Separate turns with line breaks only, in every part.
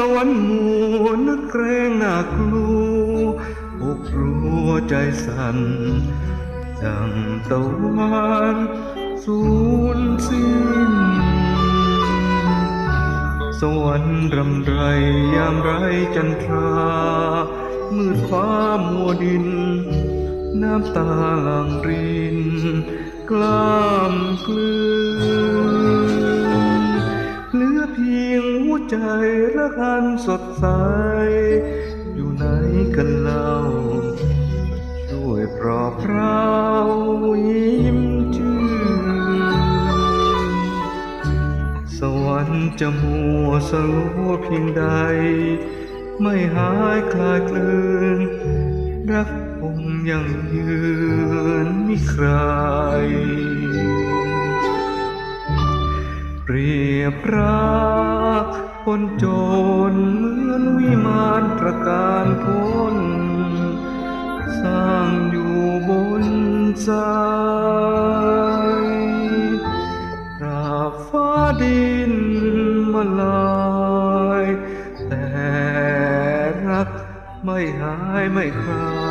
สวรรค์หมูนึกเกรงหน้ากลัวอกรัวใจสั่น ดังตะวันสูญสิ้น สวรรค์รำไรยามไรจันทรา มืดฟ้ามัวดิน น้ำตาหลังริน กล้ามกลืน งหัวใจรักอันสดใส อยู่ไหนกันเล่า ช่วยปลอบเรายิ้มชื่นสวรรค์จะมัวสลัวเพียงใด ไม่หายคลายคลืน รักคงยังยืนมิใครเปรียบรัก คนจนเหมือนวิมานตระการพ้น สร้างอยู่บนทรายกราบฟ้าดินมาลาย แต่รักไม่หายไม่คลาย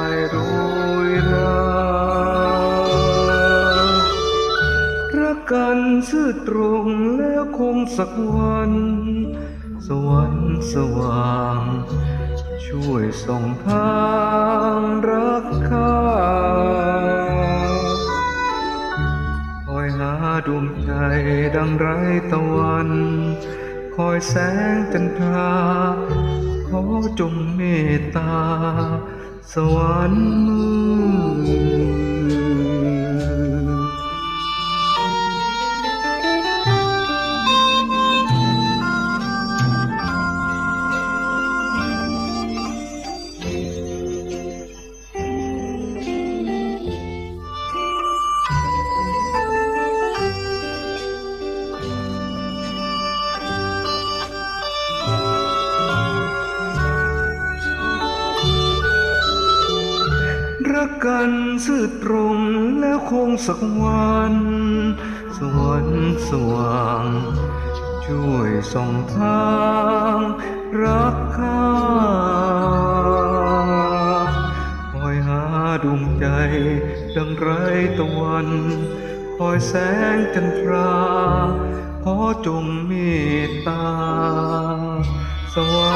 ตรงแล้วคงสักวัน สวรรค์สว่าง ช่วยส่องทางรักข้าคอยหาดวงใจดังไรตะวัน คอยแสงจันทราขอจงเมตตา สวรรค์มือ กกันซื่อตรงแล้วคงสักวัน สวรรค์สว่าง ช่วยส่องทางรักข้าคอยหาดวงใจดังไรตะวัน คอยแสงจันทราขอจงเมตตาสวร